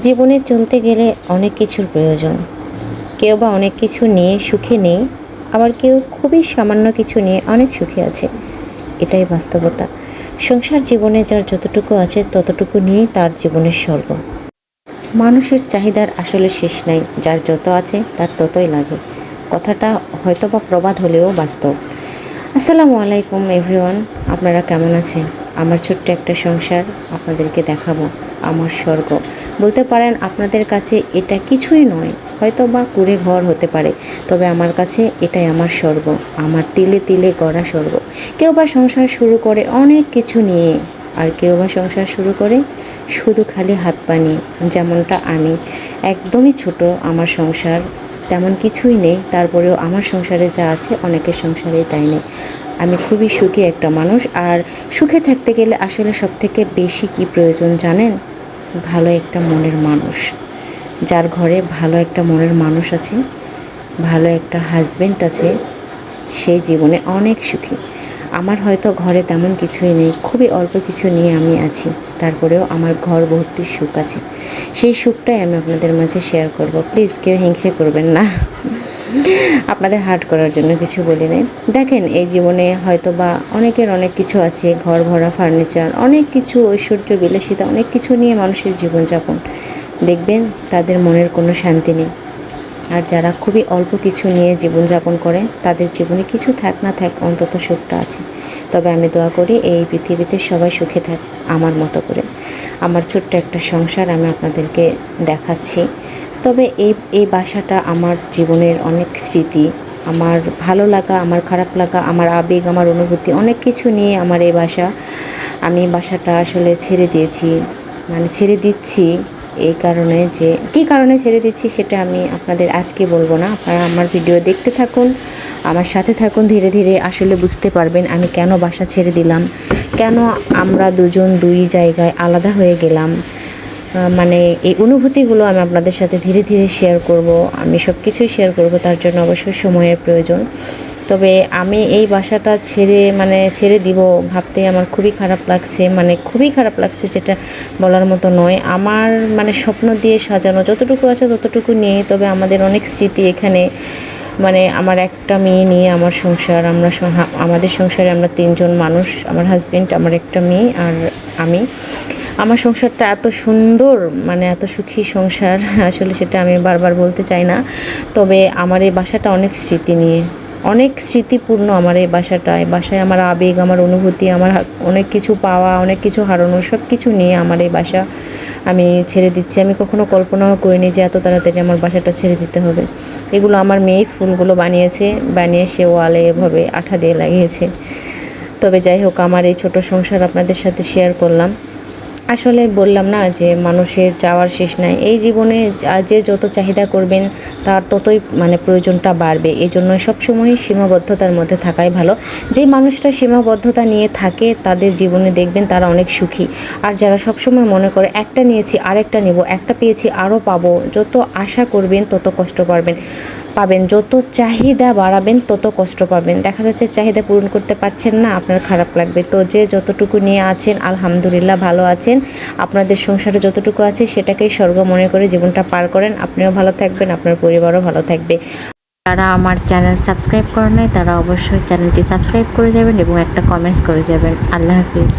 জীবনে চলতে গেলে অনেক কিছুর প্রয়োজন। কেউ বা অনেক কিছু নিয়ে সুখে নেই, আবার কেউ খুবই সামান্য কিছু নিয়ে অনেক সুখে আছে। এটাই বাস্তবতা। সংসার জীবনে যার যতটুকু আছে, ততটুকু নিয়েই তার জীবনের স্বর্গ। মানুষের চাহিদার আসলে শেষ নাই। যার যত আছে, তার ততই লাগে। কথাটা হয়তো বা প্রবাদ হলেও বাস্তব। আসসালামু আলাইকুম, এভরিওয়ান। আপনারা কেমন আছেন? আমার ছোট্ট একটা সংসার আপনাদেরকে দেখাবো। আমার স্বর্গ। বলতে পারেন, আপনাদের কাছে এটা কিছুই নয় হয়তো বা কুড়ে ঘর হতে পারে, তবে আমার কাছে এটাই আমার স্বর্গ, আমার তিলে তিলে গড়া স্বর্গ। কেউ বা সংসার শুরু করে অনেক কিছু নিয়ে, আর কেউ বা সংসার শুরু করে শুধু খালি হাত পানি যেমনটা আমি। একদমই ছোট আমার সংসার, তেমন কিছুই নেই, তারপরেও আমার সংসারে যা আছে অনেকের সংসারে তাই নেই। আমি খুবই সুখী একটা মানুষ, আর সুখে থাকতে গেলে আসলে সব থেকে বেশি কি প্রয়োজন জানেন? ভালো একটা মনের মানুষ। যার ঘরে ভালো একটা মনের মানুষ আছে, ভালো একটা হাজব্যান্ড আছে সেই জীবনে অনেক সুখী। আমার হয়তো ঘরে তেমন কিছুই নেই, খুবই অল্প কিছু নিয়ে আমি আছি। তারপরেও আমার ঘর ভর্তি সুখ আছে। সেই সুখটাই আমি আপনাদের মাঝে শেয়ার করব। প্লিজ কেউ হিংসে করবেন না। আপনাদের হার্ট করার জন্য কিছু বলি নাই। দেখেন, এই জীবনে হয়তো বা অনেকের অনেক কিছু আছে, ঘর ভরা ফার্নিচার, অনেক কিছু ঐশ্বর্য, বিলাসিতা, অনেক কিছু নিয়ে মানুষের জীবনযাপন। দেখবেন, তাদের মনের কোনো শান্তি নেই। আর যারা খুবই অল্প কিছু নিয়ে জীবনযাপন করে, তাদের জীবনে কিছু থাক না থাক, অন্তত সুখটা আছে। তবে আমি দোয়া করি, এই পৃথিবীতে সবাই সুখে থাক, আমার মতো করে। আমার ছোট্ট একটা সংসার আমি আপনাদেরকে দেখাচ্ছি। তবে এই এই বাসাটা আমার জীবনের অনেক স্মৃতি। আমার ভালো লাগা, আমার খারাপ লাগা, আমার আবেগ, আমার অনুভূতি, অনেক কিছু নিয়ে আমার এই বাসা। আমি বাসাটা আসলে ছেড়ে দিয়েছি মানে ছেড়ে দিচ্ছি এই কারণে যে, কী কারণে ছেড়ে দিচ্ছি সেটা আমি আপনাদের আজকে বলব না। আপনারা আমার ভিডিও দেখতে থাকুন, আমার সাথে থাকুন, ধীরে ধীরে আসলে বুঝতে পারবেন আমি কেন বাসা ছেড়ে দিলাম, কেন আমরা দুজন দুই জায়গায় আলাদা হয়ে গেলাম। মানে এই অনুভূতিগুলো আমি আপনাদের সাথে ধীরে ধীরে শেয়ার করব। আমি সব কিছুই শেয়ার করব, তার জন্য অবশ্যই সময়ের প্রয়োজন। তবে আমি এই বাসাটা ছেড়ে মানে ছেড়ে দিব ভাবতে আমার খুবই খারাপ লাগছে। মানে খুবই খারাপ লাগছে যেটা বলার মতো নয়। আমার মানে স্বপ্ন দিয়ে সাজানো যতটুকু আছে ততটুকু নিয়ে, তবে আমাদের অনেক স্মৃতি এখানে। মানে আমার একটা মেয়ে নিয়ে আমার সংসার, আমরা আমাদের সংসারে আমরা তিনজন মানুষ, আমার হাজব্যান্ড আমার একটা মেয়ে আর আমি। আমার সংসারটা এত সুন্দর মানে এত সুখী সংসার, আসলে সেটা আমি বারবার বলতে চাই না। তবে আমার এই বাসাটা অনেক স্মৃতি নিয়ে, অনেক স্মৃতিপূর্ণ আমার এই বাসাটা। এই বাসায় আমার আবেগ, আমার অনুভূতি, আমার অনেক কিছু পাওয়া, অনেক কিছু হারানো সব কিছু নিয়ে আমার এই বাসা আমি ছেড়ে দিচ্ছি। আমি কখনো কল্পনাও করিনি যে এত তাড়াতাড়ি আমার বাসাটা ছেড়ে দিতে হবে। এগুলো আমার মেয়ে ফুলগুলো বানিয়েছে, বানিয়ে সে ওয়ালে এভাবে আঠা দিয়ে লাগিয়েছে। তবে যাই হোক, আমার এই ছোট সংসার আপনাদের সাথে শেয়ার করলাম। আসলে বললাম না যে মানুষের যাওয়ার শেষ নাই। এই জীবনে যে যত চাহিদা করবেন, তার ততই মানে প্রয়োজনটা বাড়বে। এই জন্য সবসময় সীমাবদ্ধতার মধ্যে থাকাই ভালো। যে মানুষটা সীমাবদ্ধতা নিয়ে থাকে, তাদের জীবনে দেখবেন তারা অনেক সুখী। আর যারা সবসময় মনে করে, একটা নিয়েছি, আরেকটা নেব, একটা পেয়েছি আরও পাবো। যত আশা করবেন, তত কষ্ট পারবেন। পাবেন। যত চাহিদা বাড়াবেন, তত কষ্ট পাবেন। দেখা যাচ্ছে চাহিদা পূরণ করতে পারছেন না, আপনার খারাপ লাগবে। তো যে যতটুকু নিয়ে আছেন, আলহামদুলিল্লাহ ভালো আছেন। আপনাদের সংসারে যতটুকু আছে, সেটাকেই স্বর্গ মনে করে জীবনটা পার করেন। আপনিও ভালো থাকবেন, আপনার পরিবারও ভালো থাকবে। যারা আমার চ্যানেল সাবস্ক্রাইব করেন নাই, তারা অবশ্যই চ্যানেলটি সাবস্ক্রাইব করে যাবেন এবং একটা কমেন্টস করে যাবেন। আল্লাহ হাফিজ।